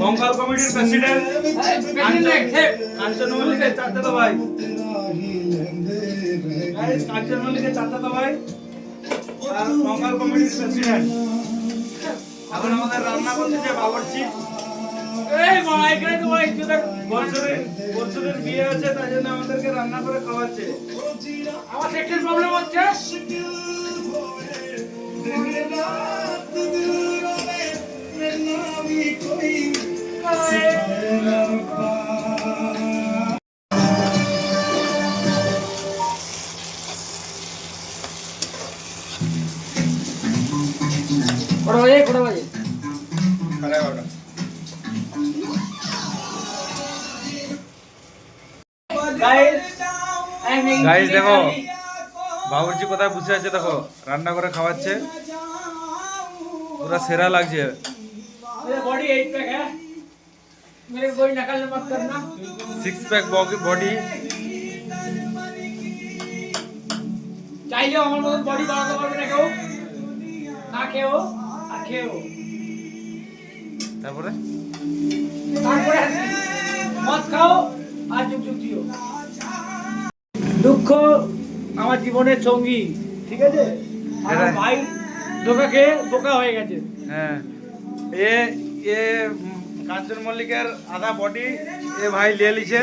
কঙ্কাল কমিটির প্রেসিডেন্ট কাঞ্চন মল্লিকের চাচাতো ভাই। কাঞ্চন মল্লিকের ভাই আর কঙ্কাল কমিটির প্রেসিডেন্ট এখন আমাদের রান্না করতেছে বাবরচি। বছরের বছরের বিয়ে আছে তাই জন্য আমাদেরকে রান্না করে খাওয়াচ্ছে। আমার সেক্সের প্রবলেম হচ্ছে। গাইস দেখো বাবুর্চি কোথায় বসে আছে দেখো রান্না করে খাওয়াচ্ছে। পুরো সেরা লাগছে। সিক্স প্যাক বডি চাইলেও আমার মতন বডি বাড়াতে পারবে না কেউ না খেয়েও আর খেয়েও তারপরে? তারপরে মদ খাও আর দুঃখ আমার জীবনের সঙ্গী ঠিক আছে? আমার ভাই ধোকা খেয়ে বোকা হয়ে গেছে। হ্যাঁ। এ এ কাঞ্চন মল্লিকের আধা বডি এ ভাই লিয়ে লিছে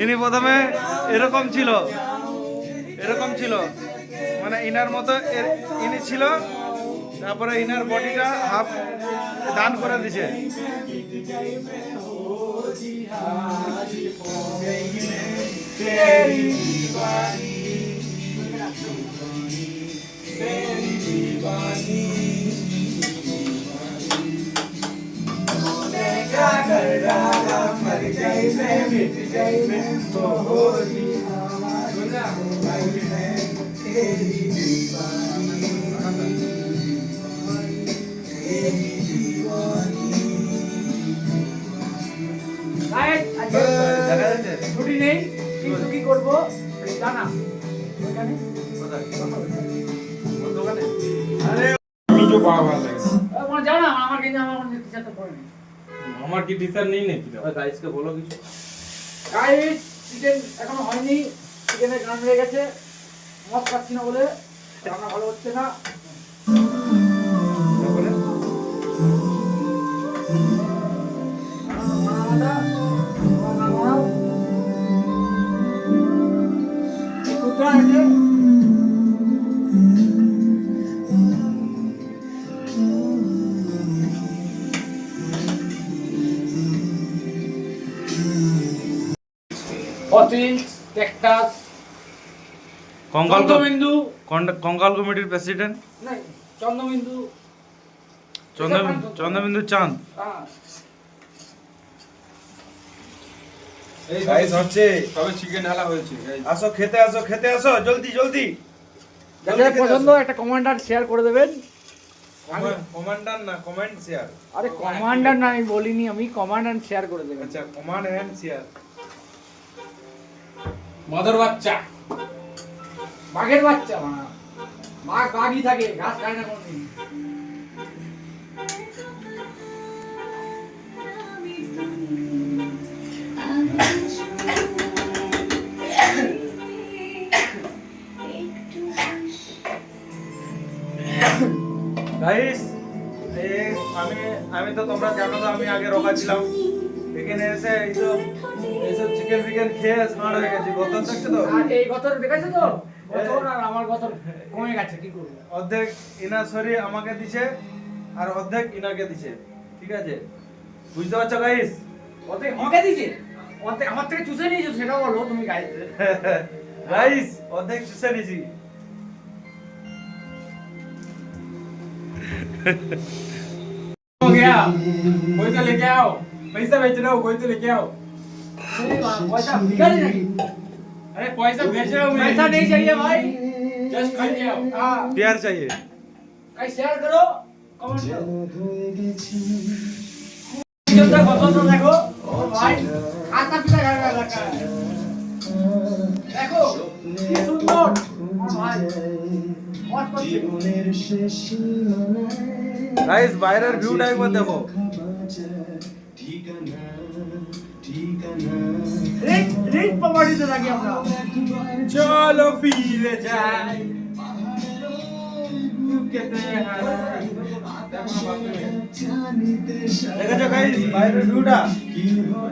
ইনি প্রথমে এরকম ছিল। এরকম ছিল। মানে ইনার মতো ইনি ছিল, তারপরে ইনার বডিটা হাফ দান করে দিছে। যাচ্ছে ছুটি নেই কিন্তু কি করব জানা আমার জানা, আমার কিন্তু আমার কোনো টি-শার্ট তো পরে নেই। আমার কি টিচার নেই নাকি? গাইসকে বলো কিছু। গাইস চিকেন এখনও হয়নি। চিকেনের গান হয়ে গেছে। মদ পাচ্ছি না বলে। রান্না ভালো হচ্ছে না। ক্যাকটাস কঙ্কাল চন্দ্রবিন্দু। কঙ্কাল কমিটির প্রেসিডেন্ট? চন্দ্রবিন্দু। চন্দ্রবিন্দু। চাঁদ। হ্যাঁ। গাইস হচ্ছে তবে চিকেন ঢালা হয়েছে আসো খেতে আসো খেতে আসো জলদি জলদি। যাদের পছন্দ একটা কমান্ডার শেয়ার করে দেবেন। কমান্ডার না কমেন্ট শেয়ার আরে কমান্ডার না আমি বলিনি আমি কমান্ডার শেয়ার করে দেবেন। আচ্ছা কমান্ড এন্ড শেয়ার মদর বাচ্চা। বাঘের বাচ্চা মা। বাঘ বাঘই থাকে ঘাস খায় না কোনদিন। গাইস আমি আমি তো তোমরা জানো তো আমি আগে রোগা ছিলাম। এখানে এসে এইসব এইসব চিকেন ফিকেন খেয়ে স্মার্ট হয়ে গেছি গত দেখছো তো আর এই গতর দেখেছো তো গতর আর আমার গতর কমে গেছে কি করবো অর্ধেক ইনার শরীর আমাকে দিছে আর অর্ধেক ইনাকে দিছে ঠিক আছে বুঝতে পারছো গাইস অর্ধেক আমাকে দিছে অর্ধেক আমার থেকে চুষে নিয়েছো সেটা বলো তুমি গাই গাইস অর্ধেক চুষে নিছি हो गया कोई तो लेके आओ पैसा बेच रहा हो कोई तो लेके आओ। अरे पैसा बेच रहा हूँ पैसा नहीं चाहिए भाई। जस्ट खरीद के आओ। हाँ। प्यार चाहिए। कहीं शेयर करो कमेंट करो। चलता बदल तो देखो और भाई आता पिता घर का लड़का है। देखो ये सुंदर। और भाई बहुत कुछ गाइस वायरल व्यू टाइप मत देखो। কি সুন্দর আমার। ভাই মত করছে গাইস বাইরের ভিউটা একবার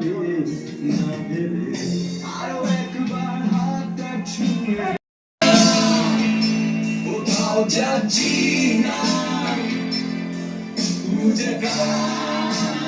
দেখো রিচ প্রপার্টিতে থাকি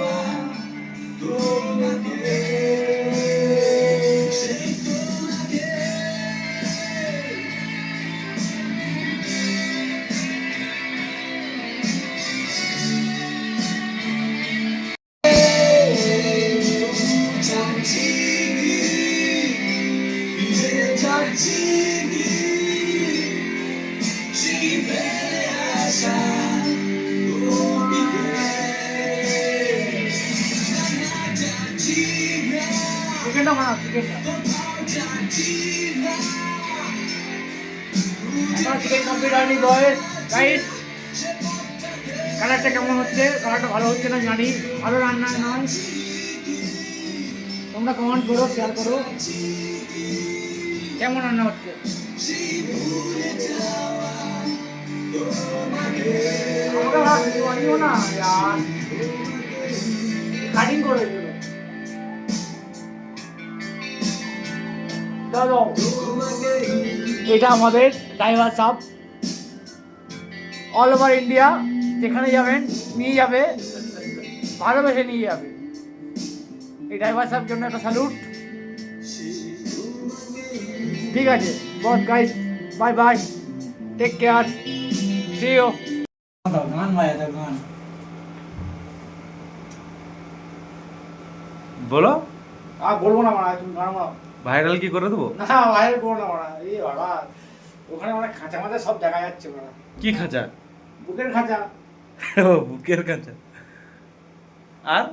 চিকেনটা বানাও চিকেনটা চিকেন কালারটা কেমন হচ্ছে? কালারটা ভালো হচ্ছে না জানি। ভালো রান্না নয়। তোমরা কমেন্ট করো শেয়ার করো। কেমন রান্না হচ্ছে? আমাকে না এটা আমাদের driver Sah all over India যেখানে যাবেন নিয়ে যাবে ভালোবেসে নিয়ে যাবে। এই ড্রাইভার সাহেব জন্য একটা স্যালুট ঠিক আছে boss guys bye bye take care see you গান বাজা গান বলো। আর বলব না মারা তুমি গান ভাইরাল কি করে দেবো না বাইরে করবো না মারা এই বাবা ওখানে মানে খাঁচা মাঝে সব দেখা যাচ্ছে মারা কি খাঁচা বুকের খাঁচা ও বুকের খাঁচা আর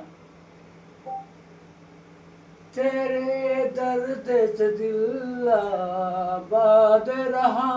तेरे दर्द से दिल आबाद रहा